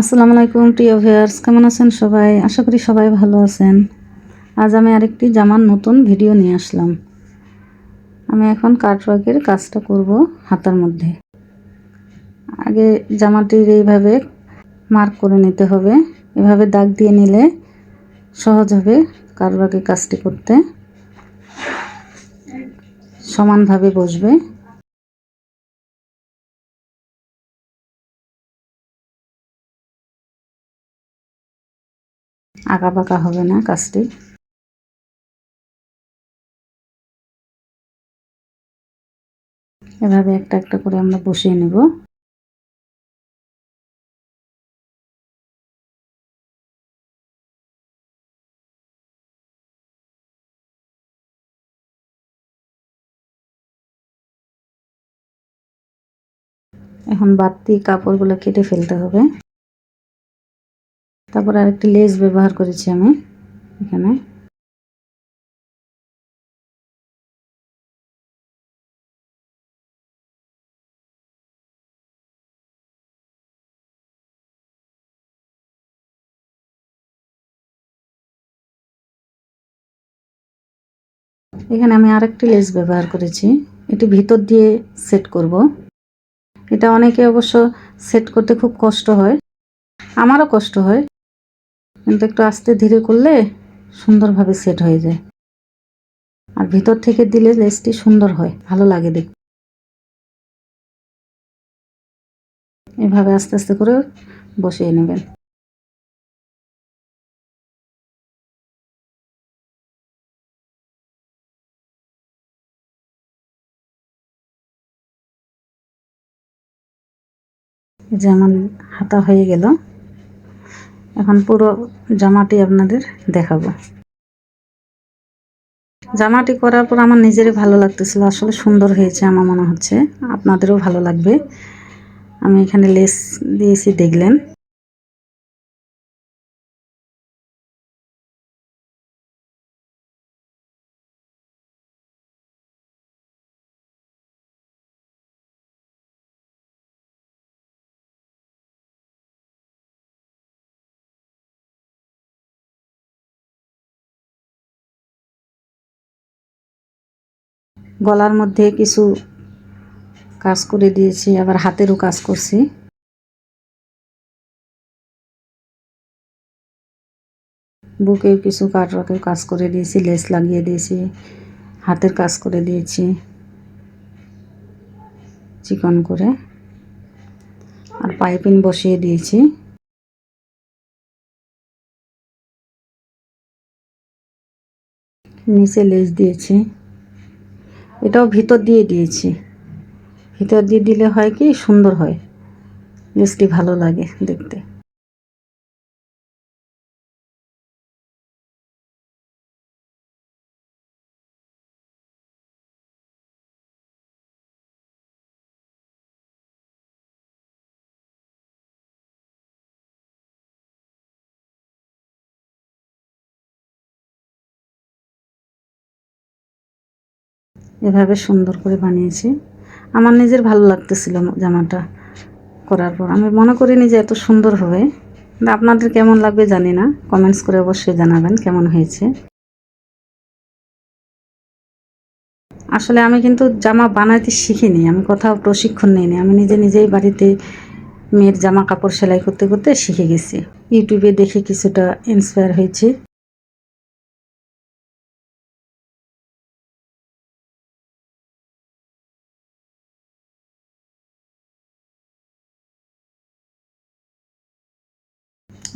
আসসালামু আলাইকুম, প্রিয় ভিউয়ার্স। কেমন আছেন সবাই? আশা করি সবাই ভালো আছেন। আজ আমি আরেকটি জামার নতুন ভিডিও নিয়ে আসলাম। আমি এখন কাটওয়ার্কের কাজটা করব হাতার মধ্যে। আগে জামাটির এইভাবে মার্ক করে নিতে হবে। এভাবে দাগ দিয়ে নিলে সহজ হবে কাটওয়ার্কের কাজটি করতে। সমানভাবে বসবে। আঁকা বাঁকা হবে না কাজটি। এভাবে একটা একটা করে আমরা বসিয়ে নেব। এখন বাড়তি কাপড়গুলো কেটে ফেলতে হবে। তারপর আরেকটি লেস ব্যবহার করেছি আমি এখানে। এখানে আমি আরেকটি লেস ব্যবহার করেছি। এটি ভিতর দিয়ে সেট করব। এটা অনেকে অবশ্য সেট করতে খুব কষ্ট হয়। আমারও কষ্ট হয়। কিন্তু একটু আস্তে ধীরে করলে সুন্দরভাবে সেট হয়ে যায়। আর ভিতর থেকে দিলে লেসটি সুন্দর হয়, ভালো লাগে দেখ এভাবে আস্তে আস্তে করে বসিয়ে নেবেন। যে আমার হাতা হয়ে গেল। এখন পুরো জামাটি আপনাদের দেখাবো। জামাটি করার পর আমার নিজেরই ভালো লাগতেছিল, আসলে সুন্দর হয়েছে আমার মনে হচ্ছে। আপনাদেরও ভালো লাগবে। আমি এখানে লেস দিয়েছি, দেখলেন। গলার মধ্যে কিছু কাজ করে দিয়েছি, আবার হাতেরও কাজ করছি। বুকেও কিছু কাটওয়ার্কের কাজ করে দিয়েছি, লেস লাগিয়ে দিয়েছি, হাতের কাজ করে দিয়েছি, চিকন করে। আর পাইপিং বসিয়ে দিয়েছি। নিচে লেস দিয়েছি। এটাও ভিতর দিয়ে দিয়েছি। ভিতর দিয়ে দিলে হয় কি? সুন্দর হয়। জিনিসটি ভালো লাগে দেখতে। এভাবে সুন্দর করে বানিয়েছি। আমার নিজের ভালো লাগতেছিল জামাটা করার পর। আমি মনে করিনি যে এত সুন্দর হবে। আপনাদের কেমন লাগবে জানি না। কমেন্টস করে অবশ্যই জানাবেন কেমন হয়েছে। আসলে আমি কিন্তু জামা বানাইতে শিখিনি। আমি কোথাও প্রশিক্ষণ নিইনি। আমি নিজে নিজেই বাড়িতে মেয়ের জামা কাপড় সেলাই করতে করতে শিখে গেছি। ইউটিউবে দেখে কিছুটা ইন্সপায়ার হয়েছি।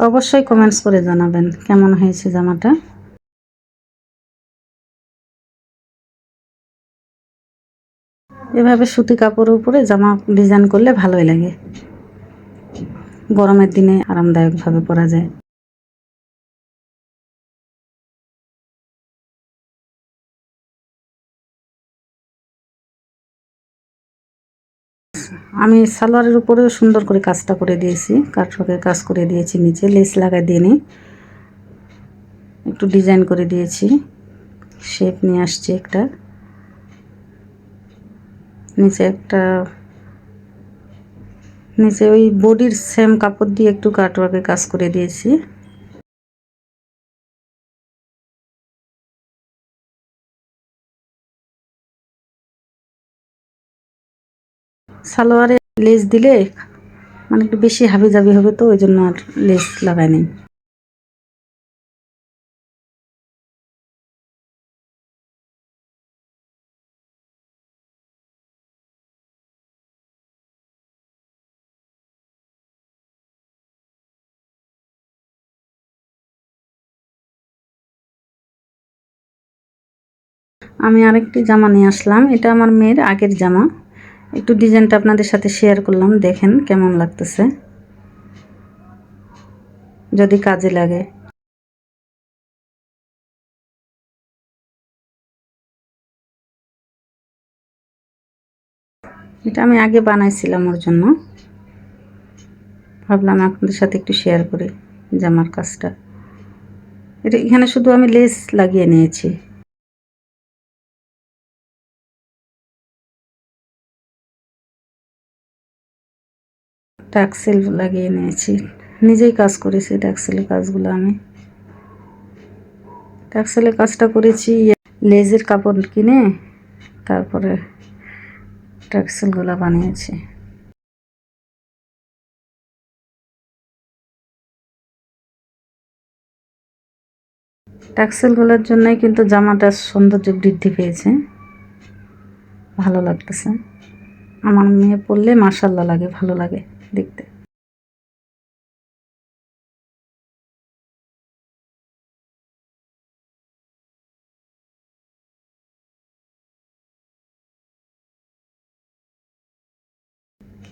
অবশ্যই কমেন্টস করে জানাবেন কেমন হয়েছে জামাটা। এভাবে সুতি কাপড়ের উপরে জামা ডিজাইন করলে ভালোই লাগে। গরমের দিনে আরামদায়কভাবে পরা যায়। আমি সালোয়ারের উপরেও সুন্দর করে কাজটা করে দিয়েছি, কাঠরকের কাজ করে দিয়েছি নিচে, লেস লাগাই দিয়ে একটু ডিজাইন করে দিয়েছি, শেপ নিয়ে আসছি একটা। নিচে একটা, নিচে ওই বডির সেম কাপড় দিয়ে একটু কাটওয়ার্কে কাজ করে দিয়েছি। সালোয়ারে লেস দিলে মানে একটু বেশি হাবি জাবি হবে তো ওই জন্য আর লেস লাগাই নেই। আমি আরেকটি জামা নিয়ে আসলাম, এটা আমার মেয়ের আগের জামা। একটু ডিজাইনটা আপনাদের সাথে শেয়ার করলাম, দেখেন কেমন লাগতেছে। যদি কাজে লাগে। এটা আমি আগে বানাইছিলাম ওর জন্য। ভাবলাম আপনাদের সাথে একটু শেয়ার করি জামার কাজটা। এটা এখানে শুধু আমি লেস লাগিয়ে নিয়েছি। ট্যাক্সেল লাগিয়ে নিয়েছি। নিজেই কাজ করেছি ট্যাক্সেলের কাজগুলো আমি। ট্যাক্সেলের কাজটা করেছি, লেজের কাপড় কিনে, তারপরে ট্যাক্সেলগুলো বানিয়েছি। ট্যাক্সেলগুলোর জন্যই কিন্তু জামাটার সৌন্দর্য বৃদ্ধি পেয়েছে। ভালো লাগতেছে। আমার মেয়ে পরলে মাসাল্লা লাগে, ভালো লাগে। দেখতে।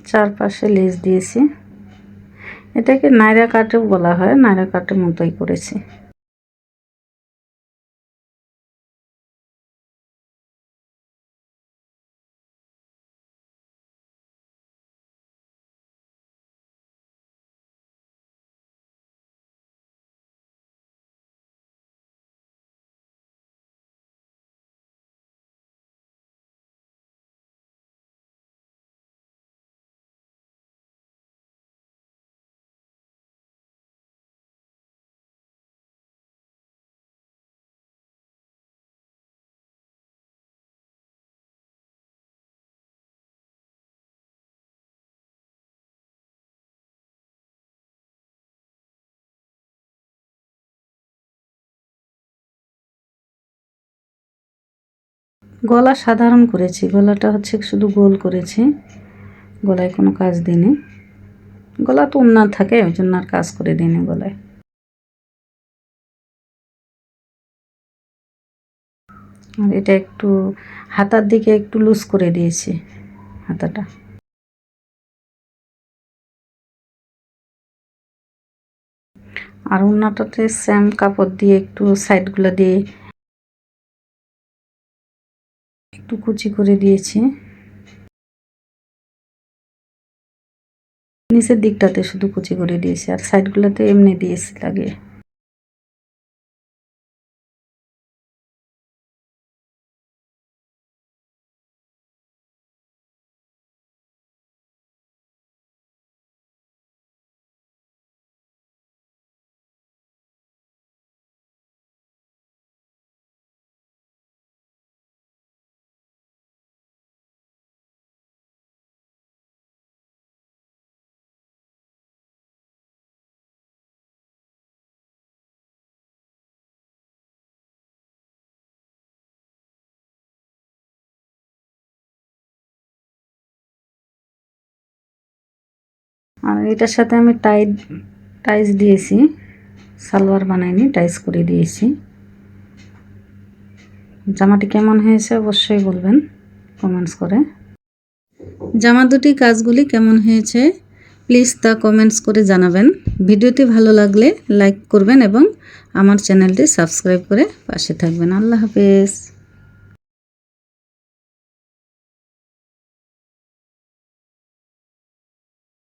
চারপাশে লেস দিয়েছি। এটাকে নাইরা কাটেও বলা হয় নাইরা কাটের মতোই করেছি। গলা সাধারণ করেছি, গলাটা হচ্ছে শুধু গোল করেছি, গলায় কোনো কাজ দিইনি। গলা তো উন্নার থাকে, ওই জন্য আর কাজ করে দিইনি গলায়। আর এটা একটু হাতার দিকে একটু লুজ করে দিয়েছি, হাতাটা। আর উন্নাটাতে স্যাম কাপড় দিয়ে একটু সাইডগুলো দিয়ে একটু কুচি করে দিয়েছি। নিচের দিকটাতে শুধু কুচি করে দিয়েছি, আর সাইডগুলোতে এমনি দিয়েছি লাগিয়ে। আর এটার সাথে আমি টাইট টাইস দিয়েছি। সালোয়ার বানাইনি, টাইস করে দিয়েছি। জামাটি কেমন হয়েছে অবশ্যই বলবেন, কমেন্টস করে। জামা দুটি কাজগুলি কেমন হয়েছে প্লিজ তা কমেন্টস করে জানাবেন। ভিডিওটি ভালো লাগলে লাইক করবেন এবং আমার চ্যানেলটি সাবস্ক্রাইব করে পাশে থাকবেন। আল্লাহ হাফেজ।